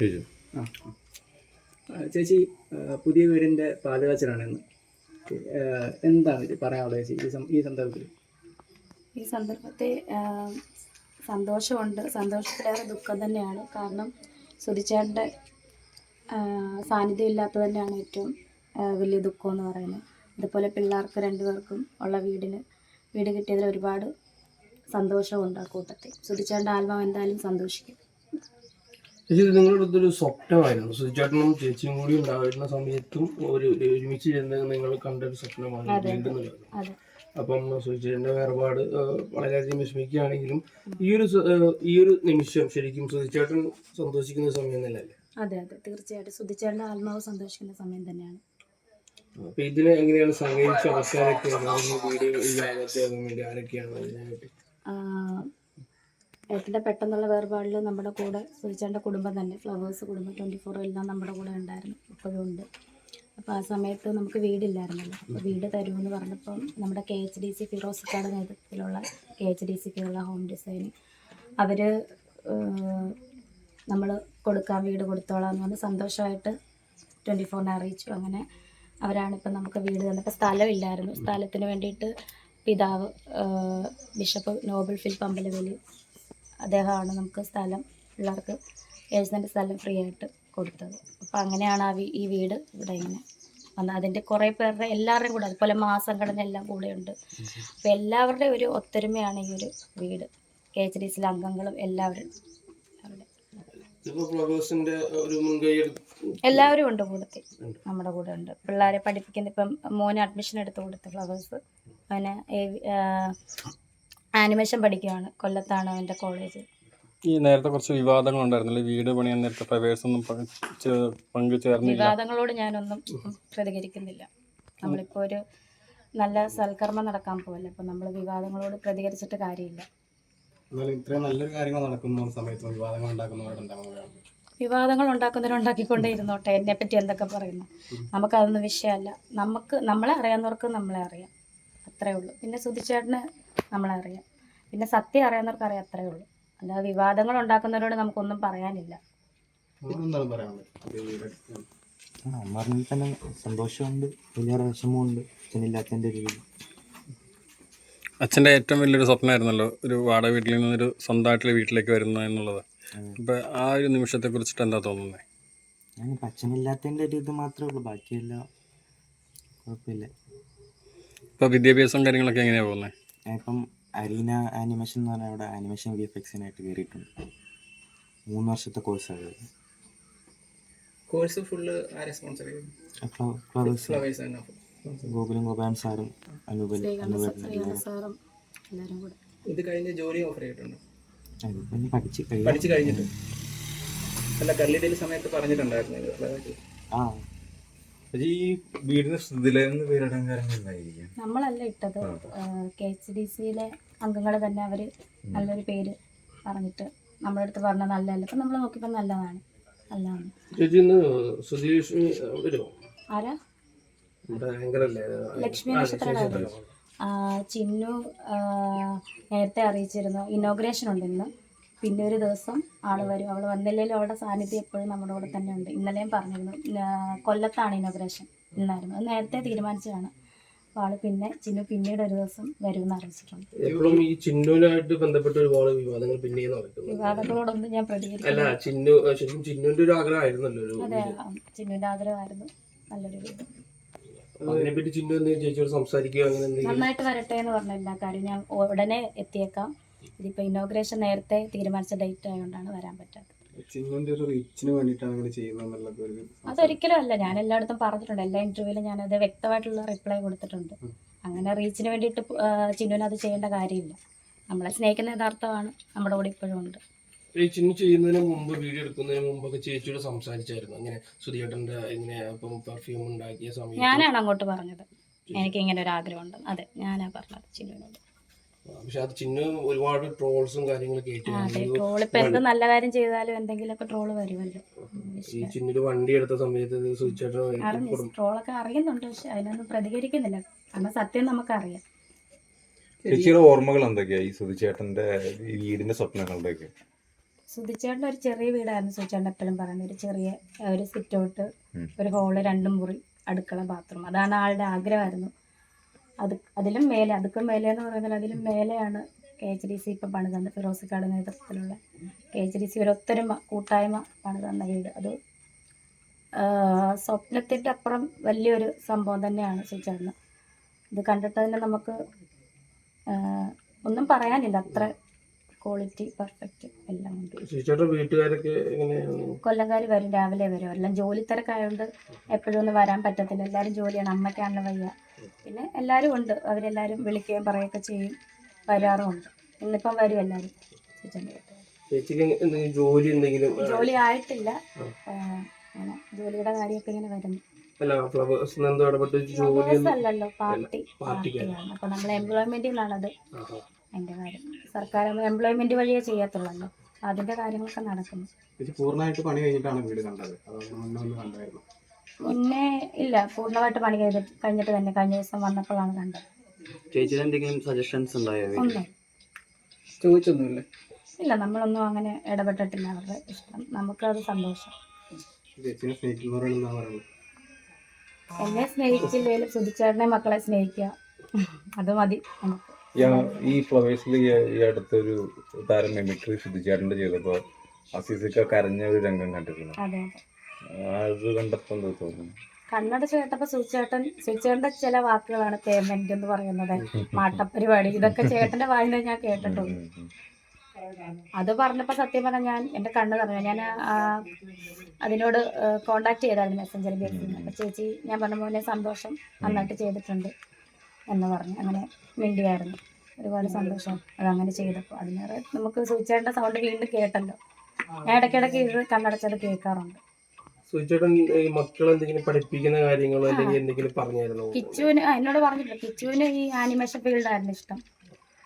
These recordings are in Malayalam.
ചേച്ചി ആ ആ, ചേച്ചി പുതിയ വീടിന്റെ പാലുകാച്ചലാണ് ഇന്ന് എന്താണ് പറയാനുള്ളത് ചേച്ചി ഈ സന്ദർഭത്തിൽ? ഈ സന്ദർഭത്തെ സന്തോഷമുണ്ട് സന്തോഷത്തിലേറെ ദുഃഖം തന്നെയാണ്. കാരണം സുധിച്ചേട്ടന്റെ സാന്നിധ്യം ഇല്ലാത്തത് തന്നെയാണ് ഏറ്റവും വലിയ ദുഃഖം എന്ന് പറയുന്നത്. അതുപോലെ പിള്ളേർക്ക് രണ്ടുപേർക്കും ഉള്ള വീടിന് വീട് കിട്ടിയതിൽ ഒരുപാട് സന്തോഷമുണ്ട് ആ കൂട്ടത്തിൽ. സുധിച്ചേട്ടന്റെ ആത്മാവ് എന്തായാലും സന്തോഷിക്കും. ഇത് നിങ്ങളുടെ അടുത്തൊരു സ്വപ്നമായിരുന്നു. സുചേട്ടനും ചേച്ചിയും കൂടി ഉണ്ടായിരുന്ന സമയത്തും ഒരു ഒരുമിച്ച് ചെന്ന് നിങ്ങൾ സ്വപ്നമാണ്. വീണ്ടും എന്നുള്ളത്. അതെ. അപ്പം സുചേട്ടന്റെ വേർപാട് വളരെയധികം വിഷമിക്കുകയാണെങ്കിലും ഈ ഒരു ഈ ഒരു നിമിഷം ശരിക്കും സുധിച്ചേട്ടൻ സന്തോഷിക്കുന്ന സമയം തന്നെയല്ലേ? അതെ അതെ. തീർച്ചയായിട്ടും. സുധിച്ചേട്ടന്റെ ആത്മാവ് സന്തോഷിക്കുന്ന സമയം തന്നെയാണ്. അപ്പൊ ഇതിനെ എങ്ങനെയാണ് സഹകരിച്ച ആൾക്കാരൊക്കെ വീഡിയോ ആരൊക്കെയാണ് ഇതിനായിട്ട് ഏട്ടന്റെ പെട്ടെന്നുള്ള വേർപാടിൽ നമ്മുടെ കൂടെ സുധിച്ചേട്ടന്റെ കുടുംബം തന്നെ ഫ്ലവേഴ്സ് കുടുംബം ട്വന്റി ഫോർ എല്ലാം നമ്മുടെ കൂടെ ഉണ്ടായിരുന്നു ഇപ്പോഴും ഉണ്ട്. അപ്പോൾ ആ സമയത്ത് നമുക്ക് വീടില്ലായിരുന്നല്ലോ. അപ്പോൾ വീട് തരുമെന്ന് പറഞ്ഞപ്പം നമ്മുടെ കെ എച്ച് ഡി സി ഫിറോസിക്കാട് നേതൃത്വത്തിലുള്ള കെ എച്ച് ഡി സിക്കുള്ള ഹോം ഡിസൈനിങ് അവർ നമ്മൾ കൊടുക്കാൻ വീട് കൊടുത്തോളാം എന്ന് പറഞ്ഞ് സന്തോഷമായിട്ട് ട്വന്റി ഫോറിനെ അറിയിച്ചു. അങ്ങനെ അവരാണിപ്പം നമുക്ക് വീട് തന്നപ്പോൾ സ്ഥലമില്ലായിരുന്നു. സ്ഥലത്തിന് വേണ്ടിയിട്ട് പിതാവ് ബിഷപ്പ് നോബൽ ഫിൽ അമ്പലവേലി അദ്ദേഹമാണ് നമുക്ക് സ്ഥലം പിള്ളേർക്ക് ഏഴ്സിന്റെ സ്ഥലം ഫ്രീ ആയിട്ട് കൊടുത്തത്. അപ്പോൾ അങ്ങനെയാണ് ആ ഈ വീട് ഇവിടെ ഇങ്ങനെ വന്നത്. അതിന്റെ കുറേ പേരുടെ എല്ലാവരുടെയും കൂടെ അതുപോലെ മാസംഘടന എല്ലാം കൂടെയുണ്ട്. അപ്പോൾ എല്ലാവരുടെയും ഒരു ഒത്തൊരുമയാണ് ഈ ഒരു വീട്. കെ എച്ച് ഡി സിയിലെ അംഗങ്ങളും എല്ലാവരും എല്ലാവരും ഉണ്ട് കൂടത്തിൽ നമ്മുടെ കൂടെ ഉണ്ട്. പിള്ളേരെ പഠിപ്പിക്കുന്ന ഇപ്പം മോന് അഡ്മിഷൻ എടുത്ത് കൊടുത്ത് ഫ്ലവേഴ്സ്. അവന് ആനിമേഷൻ പഠിക്കുകയാണ് കൊല്ലത്താണ് അവന്റെ കോളേജ്. ഈ നേരത്തെ കുറച്ച് വിവാദങ്ങൾ ഉണ്ടായിരുന്നല്ലോ വീട് പണിയാൻ നേരത്തെ പ്രവേഴ്സ് ഒന്നും പങ്കു ചേർന്നില്ല വിവാദങ്ങളോട് ഞാനൊന്നും പ്രതികരിക്കുന്നില്ല. നമ്മളിപ്പോൾ ഒരു നല്ല സൽക്കർമ്മം നടക്കാൻ പോകല്ലേ അപ്പോൾ നമ്മൾ വിവാദങ്ങളോട് പ്രതികരിച്ചിട്ട് കാര്യമില്ല. എന്നാലും ഇത്രയും നല്ലൊരു കാര്യങ്ങൾ നടക്കുന്ന സമയത്ത് വിവാദങ്ങൾ പറയാനുള്ളത് വിവാദങ്ങൾ ഉണ്ടാക്കുന്നവരുണ്ടാക്കിക്കൊണ്ടേ ഇരുന്നോട്ടെ എന്നെ പറ്റി എന്തൊക്കെ പറയുന്നു? നമുക്കതൊന്നും വിഷയമല്ല. നമുക്ക് നമ്മളെ അറിയാവുന്നവർക്ക് നമ്മളെ അറിയാം. അത്രേ ഉള്ളൂ. പിന്നെ സുധിച്ചേട്ടന് നമ്മളറിയാം. പിന്നെ സത്യം അറിയാവുന്നവർക്ക് അറിയാം അത്രേ ഉള്ളൂ. അല്ലാതെ വിവാദങ്ങൾ ഉണ്ടാക്കുന്നവരോട് നമുക്കൊന്നും പറയാനില്ല. പറഞ്ഞതിൽ തന്നെ സന്തോഷമുണ്ട് വലിയൊരു വിഷമമുണ്ട് അച്ഛനില്ലാത്തതിന്റെ ഒരു രീതി. അച്ഛന്റെ ഏറ്റവും വലിയൊരു സ്വപ്നമായിരുന്നല്ലോ ഒരു വാടക വീട്ടിൽ നിന്നൊരു സ്വന്തമായിട്ടുള്ള വീട്ടിലേക്ക് വരുന്ന എന്നുള്ളത്. അപ്പോൾ ആ ഒരു നിമിഷത്തെ കുറിച്ചിട്ട് എന്താ തോന്നുന്നത് ഞാനിപ്പോൾ അച്ഛനില്ലാത്തതിന്റെ ഒരു ഇത് മാത്രമേ ഉള്ളൂ ബാക്കിയെല്ലാം കുഴപ്പമില്ല. ഇപ്പോൾ വിദ്യാഭ്യാസവും കാര്യങ്ങളൊക്കെ എങ്ങനെയാണ് പോകുന്നത് ഇപ്പം അരീന ആനിമേഷൻ എന്ന് പറഞ്ഞാൽ അവിടെ ആനിമേഷൻ വി എഫ് എക്സിനായിട്ട് കയറിയിട്ടുണ്ട്. മൂന്ന് വർഷത്തെ കോഴ്സാണ് കോഴ്സ് ഫുള്ള് ആരെ സ്പോൺസർ ചെയ്തു ഫ്ലവേഴ്സ്. ഫ്ലവേഴ്സ് തന്നെ ഗോകുലും ഗോപാൻ സാറും അനുപൽ അനുപൽ ശ്രീകണ്ഠ സാറും എല്ലാവരും കൂടെ. ഇത് കഴിഞ്ഞ് ജോലി ഓഫർ ചെയ്തിട്ടുണ്ട്. പഠിച്ച് പഠിച്ചു കഴിഞ്ഞിട്ട്. അല്ല കല്ലിടൽ സമയത്ത് പറഞ്ഞിട്ടുണ്ടായിരുന്നു ആ. ഈ വീടിന് ശ്രുതിലെന്ന് പേരിടാൻ കാരണം എന്തായിരിക്കും? നമ്മളല്ല ഇട്ടത്. കെ എച്ച് ഡി സിയിലെ അംഗങ്ങൾ തന്നെ അവർ നല്ലൊരു പേര് പറഞ്ഞിട്ട് നമ്മുടെ അടുത്ത് പറഞ്ഞ നല്ലതല്ല. അപ്പൊ നമ്മൾ നോക്കിയപ്പോ നല്ലതാണ്. നല്ലതാണ്. ചേച്ചി ഇന്ന് സുധീഷ് വരുമോ ആരാ? ലക്ഷ്മി നക്ഷത്രമാണ് ചിന്നു നേരത്തെ അറിയിച്ചിരുന്നു. ഇനോഗ്രേഷൻ ഉണ്ട് ഇന്ന്. പിന്നെ ഒരു ദിവസം ആൾ വരും. അവൾ വന്നില്ലെങ്കിലും അവളുടെ സാന്നിധ്യം എപ്പോഴും നമ്മുടെ കൂടെ തന്നെ ഉണ്ട്. ഇന്നലെയും പറഞ്ഞിരുന്നു. കൊല്ലത്താണ് ഇനോഗ്രേഷൻ ഇന്നായിരുന്നു അത് നേരത്തെ തീരുമാനിച്ചതാണ്. അപ്പോൾ ആൾ പിന്നെ ചിന്നു പിന്നീട് ഒരു ദിവസം വരുമെന്ന് അറിയിച്ചിട്ടുണ്ട്. ഈ ചിന്നുവിനായിട്ട് ബന്ധപ്പെട്ട ഒരുപാട് വിവാദങ്ങൾ പിന്നെയും നടക്കുന്നു വിവാദങ്ങളോടൊന്നും ഞാൻ അല്ല പ്രതികരിക്കില്ല ചിന്നു ശരിക്കും ചിന്നുവിന്റെ ഒരു ആഗ്രഹമായിരുന്നല്ലോ അതെ ആ, ആഗ്രഹമായിരുന്നു. നല്ലൊരു വീട് അതിനെപ്പറ്റി ചിന്നു ചേച്ചിയോട് അങ്ങനെ നന്നായിട്ട് വരട്ടെ എന്ന് പറഞ്ഞ എല്ലാ കാര്യം ഞാൻ ഉടനെ എത്തിയേക്കാം. ഇതിപ്പോൾ ഇനോഗ്രേഷൻ നേരത്തെ തീരുമാനിച്ച ഡേറ്റ് ആയതുകൊണ്ടാണ് വരാൻ പറ്റാത്തത്. അതൊരിക്കലും അല്ല. ഞാൻ എല്ലായിടത്തും പറഞ്ഞിട്ടുണ്ട്. എല്ലാ ഇന്റർവ്യൂവിലും ഞാനത് വ്യക്തമായിട്ടുള്ള റിപ്ലൈ കൊടുത്തിട്ടുണ്ട്. അങ്ങനെ റീച്ചിന് വേണ്ടിയിട്ട് ചിന്നുവിന് അത് ചെയ്യേണ്ട കാര്യമില്ല. നമ്മളെ സ്നേഹിക്കുന്ന യഥാർത്ഥമാണ്. നമ്മുടെ കൂടെ ഇപ്പോഴും ഉണ്ട്. ഈ ചിന്നു ചെയ്യുന്നതിന് മുമ്പ് വീഡിയോ എടുക്കുന്നതിന് മുമ്പൊക്കെ ചേച്ചിയോട് സംസാരിച്ചായിരുന്നു. അങ്ങനെ സുധിയേട്ടന്റെ ഇങ്ങനെ ഇപ്പം പെർഫ്യൂം ഉണ്ടാക്കിയ സമയത്ത് ഞാനാണ് അങ്ങോട്ട് പറഞ്ഞത്. എനിക്ക് ഇങ്ങനെ ഒരു ആഗ്രഹം ഉണ്ട് അതെ ഞാനാ പറഞ്ഞത് ചിന്നുവിനോട്. പക്ഷെ അത് ചിന്നു ഒരുപാട് ട്രോൾസും കാര്യങ്ങളൊക്കെ ട്രോൾ ഇപ്പം എന്ത് നല്ല കാര്യം ചെയ്താലും എന്തെങ്കിലുമൊക്കെ ട്രോൾ വരുമല്ലോ. ഈ ചിന്നിൽ വണ്ടി എടുത്ത സമയത്ത് അറിഞ്ഞു ട്രോളൊക്കെ അറിയുന്നുണ്ട് പക്ഷെ അതിനൊന്നും പ്രതികരിക്കുന്നില്ല. കാരണം സത്യം നമുക്കറിയാം. ചേച്ചിയുടെ ഓർമ്മകൾ എന്തൊക്കെയാ ഈ സുധിച്ചേട്ടന്റെ വീടിന്റെ സ്വപ്നങ്ങളുടെയൊക്കെ? സുധിച്ചേട്ടൻ ഒരു ചെറിയ വീടായിരുന്നു സുധിച്ചേട്ടൻ എപ്പോഴും പറയുന്നത്. ഒരു ചെറിയ ഒരു സിറ്റൗട്ട് ഒരു ഹോൾ രണ്ടും മുറി അടുക്കള ബാത്റൂം അതാണ് ആളുടെ ആഗ്രഹമായിരുന്നു. അത് അതിലും മേലെ അതുക്കും മേലെ എന്ന് പറയുന്നത് അതിലും മേലെയാണ് കെ എച്ച് ഡി സി ഇപ്പം പണി തന്ന ഫിറോസിക്കാട് നേതൃത്വത്തിലുള്ള കെ എച്ച് ഡി സി ഒരു ഒത്തൊരുമ കൂട്ടായ്മ പണി തന്ന വീട്. അത് സ്വപ്നത്തിന്റെ അപ്പുറം വലിയൊരു സംഭവം തന്നെയാണ് സുചേട്ടന് ഇത് കണ്ടിട്ട് തന്നെ നമുക്ക് ഒന്നും പറയാനില്ല. അത്ര ക്വാളിറ്റി പെർഫെക്റ്റ് എല്ലാം ഉണ്ട്. വീട്ടുകാരൊക്കെ കൊല്ലംകാർ വരും രാവിലെ വരും. എല്ലാം ജോലി തിരക്കായതുകൊണ്ട് എപ്പോഴും ഒന്നും വരാൻ പറ്റത്തില്ല. എല്ലാവരും ജോലിയാണ്. അമ്മയ്ക്കാണല്ലോ വയ്യ. പിന്നെ എല്ലാവരും ഉണ്ട്. അവരെല്ലാവരും വിളിക്കുകയും പറയുകയൊക്കെ ചെയ്യും. വരാറുമുണ്ട്. ഇന്നിപ്പം വരും എല്ലാവരും. ചേച്ചിക്ക് ജോലി എന്തെങ്കിലും ജോലി ആയിട്ടില്ല. ജോലിയുടെ കാര്യമൊക്കെ ഇങ്ങനെ വരുന്നു. അല്ല ഫ്ലവേഴ്സ് എന്തോ ഇടപെട്ട് ജോലി അല്ലല്ലോ പാർട്ടി. പാർട്ടിക്കാണ്. അപ്പോൾ നമ്മൾ എംപ്ലോയ്മെന്റിൽ അതിന്റെ കാര്യം. സർക്കാർ എംപ്ലോയ്മെന്റ് വഴിയേ ചെയ്യത്തുള്ളല്ലോ. അതിന്റെ കാര്യങ്ങളൊക്കെ നടക്കുന്നു. പൂർണമായിട്ട് പണി കഴിഞ്ഞിട്ടാണ് വീട് കണ്ടത്? മുന്നേ ഇല്ല പൂർണമായിട്ട് പണി ചെയ്തിട്ട് കഴിഞ്ഞിട്ട് തന്നെ കഴിഞ്ഞ ദിവസം വന്നപ്പോഴാണ് കണ്ടത്. ചേച്ചിയുടെ എന്തെങ്കിലും സജഷൻസ് ചോദിച്ചൊന്നുമില്ല. ഇല്ല നമ്മളൊന്നും അങ്ങനെ ഇടപെട്ടിട്ടില്ല. അവരുടെ ഇഷ്ടം. നമുക്കത് സന്തോഷം. എന്നെ സ്നേഹിച്ചില്ലേലും സുധിച്ചേട്ടനെ മക്കളെ സ്നേഹിക്കുക. അത് മതി നമുക്ക്. ഈ ഫ്ലവേഴ്സിൽ ഈ അടുത്തൊരു താരം മെമിക്രി ശ്രദ്ധിച്ചേട്ടന്റെ ചെയ്തപ്പോൾ അസീസിക്ക കരഞ്ഞ ഒരു രംഗം കണ്ടിരുന്നു അതെ കണ്ടപ്പോൾ എന്താ തോന്നുന്നു? കണ്ണട ചേട്ടപ്പോ സുചേട്ടൻ സുചേട്ടന്റെ ചില വാക്കുകളാണ് പേയ്മെന്റ് എന്ന് പറയുന്നത്. മാട്ടപ്പരിപാടി ഇതൊക്കെ ചേട്ടന്റെ വായന ഞാൻ കേട്ടിട്ടുണ്ട്. അത് പറഞ്ഞപ്പോൾ സത്യം പറഞ്ഞാൽ ഞാൻ എന്റെ കണ്ണ് പറഞ്ഞു ഞാൻ അതിനോട് കോണ്ടാക്ട് ചെയ്തായിരുന്നു മെസ്സഞ്ചർ ബേസിൽ അപ്പോൾ ചേച്ചി ഞാൻ പറഞ്ഞ പോലെ സന്തോഷം നന്നായിട്ട് ചെയ്തിട്ടുണ്ട്. എന്ന് പറഞ്ഞ്. അങ്ങനെ മിണ്ടിയായിരുന്നു. ഒരുപാട് സന്തോഷം അതങ്ങനെ ചെയ്തപ്പോൾ. അതിനേറെ നമുക്ക് സൂചിച്ചേട്ടന്റെ സൗണ്ട് വീണ്ടും കേട്ടല്ലോ. ഞാൻ ഇടയ്ക്കിടയ്ക്ക് ഇത് കണ്ണടച്ചത് കേൾക്കാറുണ്ട്. ഈ മക്കളെ എന്തെങ്കിലും പഠിപ്പിക്കുന്ന കാര്യങ്ങളോ അല്ലെങ്കിൽ എന്തെങ്കിലും പറഞ്ഞായിരുന്നോ? കിച്ചുവിന് ആ, എന്നോട് പറഞ്ഞിട്ടില്ല. കിച്ചുവിന് ഈ ആനിമേഷൻ ഫീൽഡായിരുന്നു ഇഷ്ടം.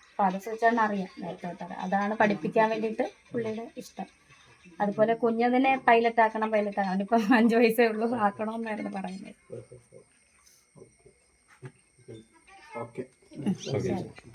അപ്പോൾ അത് സൂചിച്ചേട്ടൻ അറിയാം നേരത്തെ തൊട്ടത്. അതാണ് പഠിപ്പിക്കാൻ വേണ്ടിയിട്ട് പുള്ളിയുടെ ഇഷ്ടം. അതുപോലെ കുഞ്ഞതിനെ പൈലറ്റ് ആക്കണം പൈലറ്റ് ആക്കണം. ഇപ്പം അഞ്ച് വയസ്സേ ഉള്ളൂ. ആക്കണമെന്നായിരുന്നു പറയുന്നത്. Okay. Okay.